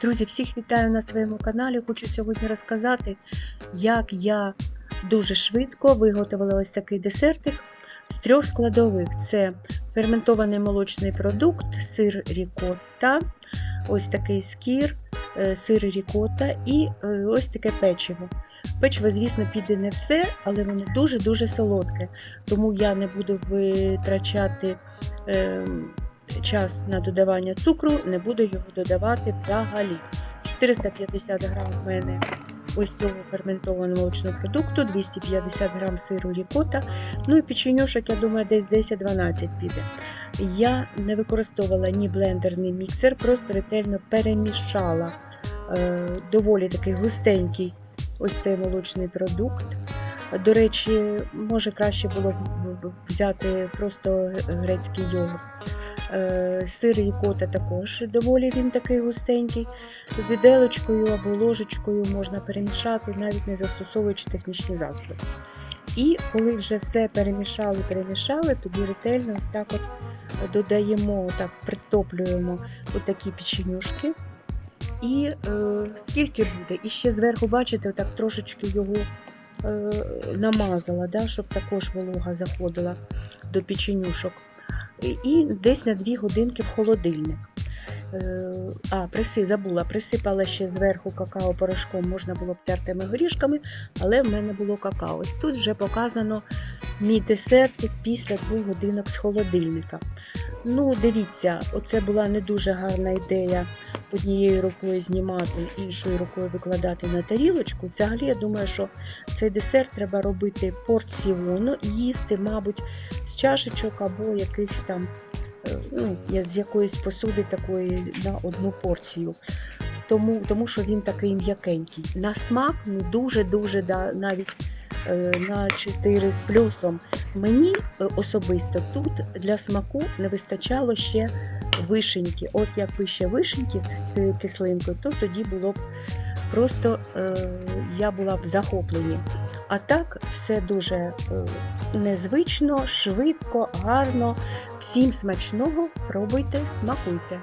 Друзі, всіх вітаю на своєму каналі. Хочу сьогодні розказати, як я дуже швидко виготовила ось такий десертик з трьох складових: це ферментований молочний продукт, сир рікотта, ось такий скір, е, сир рікотта і е, ось таке печиво. Печиво, звісно, піде не все, але воно дуже-дуже солодке, тому я не буду витрачати. Час на додавання цукру, не буду його додавати взагалі. 450 грам в мене ось цього ферментованого молочного продукту, 250 грам сиру рікота, ну і печенюшок, я думаю, десь 10-12 піде. Я не використовувала ні блендер, ні міксер, просто ретельно перемішала е, доволі такий густенький ось цей молочний продукт. До речі, може краще було взяти просто грецький йогурт. Е, Сир рікота також доволі він такий густенький. Віделочкою або ложечкою можна перемішати, навіть не застосовуючи технічні засоби. І коли вже все перемішали, перемішали, тоді ретельно ось так от додаємо, так притоплюємо отакі печенюшки. І е, скільки буде? І ще зверху, бачите, отак трошечки його е, намазала, да, щоб також волога заходила до печенюшок. І- І десь на 2 годинки в холодильник. Е, А, приси, забула, присипала ще зверху какао порошком, можна було б тертими горішками, але в мене було какао. Тут вже показано мій десертик після 2 годинок з холодильника. Ну, дивіться, оце була не дуже гарна ідея однією рукою знімати, іншою рукою викладати на тарілочку. Взагалі, я думаю, що цей десерт треба робити порціону, їсти, мабуть, чашечок або якихось там е, ну, з якоїсь посуди такої на одну порцію. Тому, тому що він такий м'якенький. На смак ну, дуже-дуже да, навіть е, на 4 з плюсом. Мені е, особисто тут для смаку не вистачало ще вишеньки. От якби ще вишеньки з кислинкою, то тоді було б просто е, я була б захоплені. А так все дуже е, незвично, швидко, гарно. Всім смачного, пробуйте, смакуйте.